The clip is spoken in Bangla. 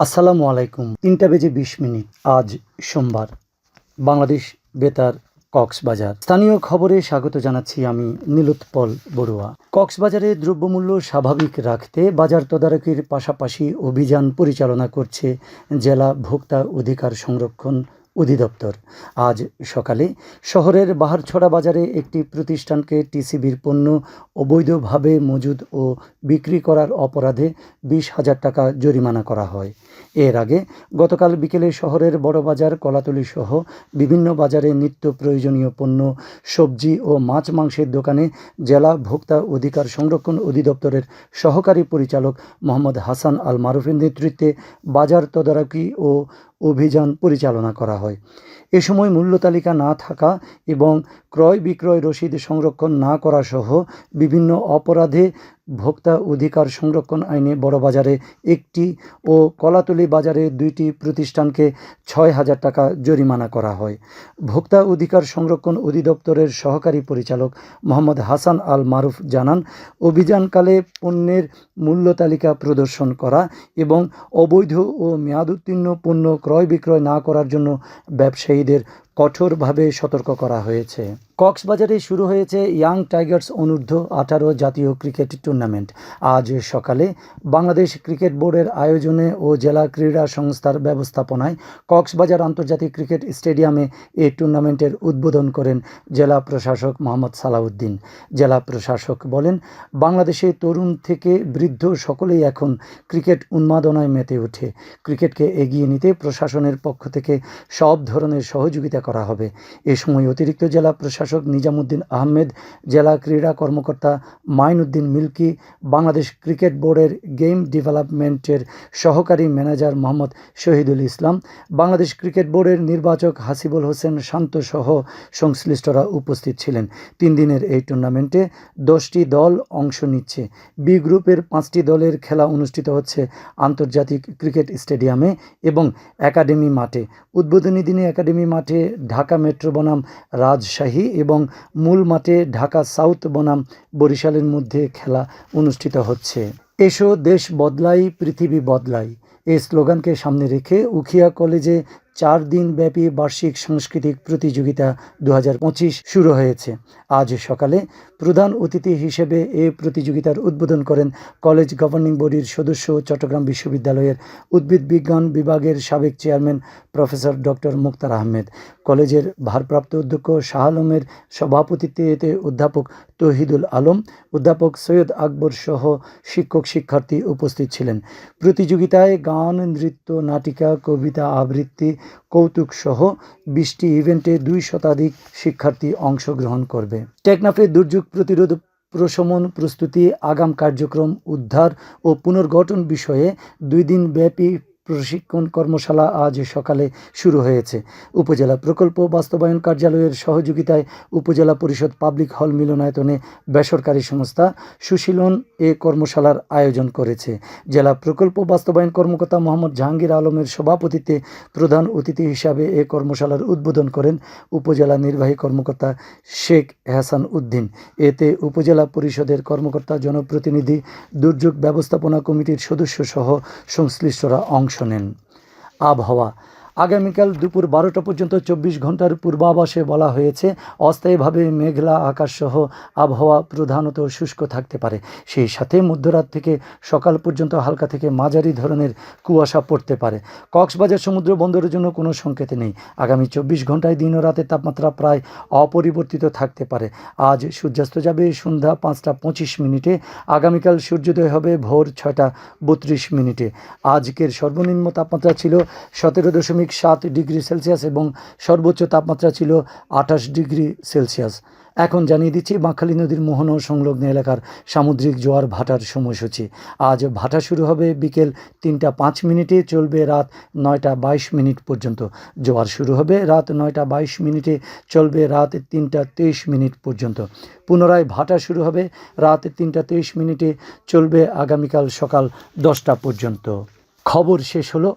আসসালামু আলাইকুম। তিনটা বেজে বিশ মিনিট, আজ সোমবার। বাংলাদেশ বেতার, কক্সবাজার। স্থানীয় খবরে স্বাগত জানাচ্ছি আমি নীলোৎপল বড়ুয়া। কক্সবাজারে দ্রব্যমূল্য স্বাভাবিক রাখতে বাজার তদারকির পাশাপাশি অভিযান পরিচালনা করছে জেলা ভোক্তা অধিকার সংরক্ষণ অধিদপ্তর। আজ সকালে শহরের বাহারছড়া বাজারে একটি প্রতিষ্ঠানকে টিসিবির পণ্য অবৈধভাবে মজুদ ও বিক্রি করার অপরাধে বিশ হাজার টাকা জরিমানা করা হয়। এর আগে গতকাল বিকেলে শহরের বড় বাজার, কলাতলি সহ বিভিন্ন বাজারে নিত্য প্রয়োজনীয় পণ্য, সবজি ও মাছ মাংসের দোকানে জেলা ভোক্তা অধিকার সংরক্ষণ অধিদপ্তরের সহকারী পরিচালক মোহাম্মদ হাসান আল মারুফের নেতৃত্বে বাজার তদারকি ও অভিযান পরিচালনা করা হয়। এ সময় মূল্য তালিকা না থাকা এবং ক্রয় বিক্রয় রসিদ সংরক্ষণ না করা সহ বিভিন্ন অপরাধে ভোক্তা অধিকার সংরক্ষণ আইনে বড়বাজারে একটি ও কলাতলি বাজারে দুইটি প্রতিষ্ঠানকে ছয় হাজার টাকা জরিমানা করা হয়। ভোক্তা অধিকার সংরক্ষণ অধিদপ্তরের সহকারী পরিচালক মোহাম্মদ হাসান আল মারুফ জানান, অভিযানকালে পণ্যের মূল্য তালিকা প্রদর্শন করা এবং অবৈধ ও মেয়াদোত্তীর্ণ পণ্য ক্রয় বিক্রয় না করার জন্য ব্যবসায়ীদের কঠোরভাবে সতর্ক করা হয়েছে। কক্সবাজারে শুরু হয়েছে ইয়াং টাইগার্স অনূর্ধ্ব আঠারো জাতীয় ক্রিকেট টুর্নামেন্ট। আজ সকালে বাংলাদেশ ক্রিকেট বোর্ডের আয়োজনে ও জেলা ক্রীড়া সংস্থার ব্যবস্থাপনায় কক্সবাজার আন্তর্জাতিক ক্রিকেট স্টেডিয়ামে এই টুর্নামেন্টের উদ্বোধন করেন জেলা প্রশাসক মোহাম্মদ সালাউদ্দিন। জেলা প্রশাসক বলেন, বাংলাদেশে তরুণ থেকে বৃদ্ধ সকলেই এখন ক্রিকেট উন্মাদনায় মেতে ওঠে। ক্রিকেটকে এগিয়ে নিতে প্রশাসনের পক্ষ থেকে সব ধরনের সহযোগিতা করা হবে। এ সময় অতিরিক্ত জেলা প্রশাসক নিজামুদ্দিন আহমেদ, জেলা ক্রীড়া কর্মকর্তা মাইনুদ্দিন মিল্কি, বাংলাদেশ ক্রিকেট বোর্ডের গেম ডেভেলপমেন্টের সহকারী ম্যানেজার মোহাম্মদ শহীদুল ইসলাম, বাংলাদেশ ক্রিকেট বোর্ডের নির্বাচক হাসিবুল হোসেন শান্ত সহ সংশ্লিষ্টরা উপস্থিত ছিলেন। তিন দিনের এই টুর্নামেন্টে দশটি দল অংশ নিচ্ছে। বি গ্রুপের পাঁচটি দলের খেলা অনুষ্ঠিত হচ্ছে আন্তর্জাতিক ক্রিকেট স্টেডিয়ামে এবং একাডেমি মাঠে। উদ্বোধনী দিনে একাডেমি মাঠে ঢাকা মেট্রো বনাম রাজশাহী এবং মূল মাঠে ঢাকা সাউথ বনাম বরিশালের মধ্যে খেলা অনুষ্ঠিত হচ্ছে। এসো দেশ বদলাই, পৃথিবী বদলাই। এই স্লোগানকে সামনে রেখে উখিয়া কলেজে চার দিন ব্যাপী বার্ষিক সাংস্কৃতিক প্রতিযোগিতা দু হাজার পঁচিশ শুরু হয়েছে। আজ সকালে প্রধান অতিথি হিসেবে এ প্রতিযোগিতার উদ্বোধন করেন কলেজ গভর্নিং বডির সদস্য চট্টগ্রাম বিশ্ববিদ্যালয়ের উদ্ভিদ বিজ্ঞান বিভাগের সাবেক chairman professor doctor Muktar Ahmed, কলেজের ভারপ্রাপ্ত অধ্যক্ষ শাহ আলমের সভাপতিত্বে এতে অধ্যাপক তহিদুল আলম, অধ্যাপক সৈয়দ আকবর সহ শিক্ষক শিক্ষার্থী উপস্থিত ছিলেন। প্রতিযোগিতায় গান, নৃত্য, নাটিকা, কবিতা আবৃত্তি কৌতুক সহ বিশটি ইভেন্টে দুই শতাধিক শিক্ষার্থী অংশগ্রহণ করবে। টেকনাফে দুর্যোগ প্রতিরোধ প্রশমন প্রস্তুতি, আগাম কার্যক্রম উদ্ধার ও পুনর্গঠন বিষয়ে দুই দিন ব্যাপী প্রশিক্ষণ কর্মশালা আজ সকালে শুরু হয়েছে। উপজেলা প্রকল্প বাস্তবায়ন কার্যালয়ের সহযোগিতায় উপজেলা পরিষদ পাবলিক হল মিলনায়তনে বেসরকারি সংস্থা সুশীলন এ কর্মশালার আয়োজন করেছে। জেলা প্রকল্প বাস্তবায়ন কর্মকর্তা মোহাম্মদ জাহাঙ্গীর আলমের সভাপতিত্বে প্রধান অতিথি হিসাবে এ কর্মশালার উদ্বোধন করেন উপজেলা নির্বাহী কর্মকর্তা শেখ এহসান উদ্দিন। এতে উপজেলা পরিষদের কর্মকর্তা, জনপ্রতিনিধি, দুর্যোগ ব্যবস্থাপনা কমিটির সদস্য সহ সংশ্লিষ্টরা অংশ নেন আবহাওয়া আগামীকাল দুপুর বারোটা পর্যন্ত চব্বিশ ঘণ্টার পূর্বাভাসে বলা হয়েছে, অস্থায়ীভাবে মেঘলা আকাশসহ আবহাওয়া প্রধানত শুষ্ক থাকতে পারে। সেই সাথে মধ্যরাত থেকে সকাল পর্যন্ত হালকা থেকে মাঝারি ধরনের কুয়াশা পড়তে পারে। কক্সবাজার সমুদ্র বন্দরের জন্য কোনো সংকেত নেই। আগামী চব্বিশ ঘন্টায় দিন ও রাতের তাপমাত্রা প্রায় অপরিবর্তিত থাকতে পারে। আজ সূর্যাস্ত যাবে সন্ধ্যা পাঁচটা পঁচিশ মিনিটে, আগামীকাল সূর্যোদয় হবে ভোর ছয়টা বত্রিশ মিনিটে। আজকের সর্বনিম্ন তাপমাত্রা ছিল সতেরো দশমিক সাত ডিগ্রি সেলসিয়াস এবং সর্বোচ্চ তাপমাত্রা ছিল আঠাশ ডিগ্রি সেলসিয়াস। এখন জানিয়ে দিচ্ছি, বাঁকখালী নদীর মোহনা সংলগ্ন এলাকার সামুদ্রিক জোয়ার ভাটার সময়সূচি। আজ ভাটা শুরু হবে বিকেল তিনটা পাঁচ মিনিটে, চলবে রাত নয়টা বাইশ মিনিট পর্যন্ত। জোয়ার শুরু হবে রাত নয়টা বাইশ মিনিটে, চলবে রাত তিনটা তেইশ মিনিট পর্যন্ত। পুনরায় ভাটা শুরু হবে রাত তিনটা তেইশ মিনিটে, চলবে আগামীকাল সকাল দশটা পর্যন্ত। খবর শেষ হলো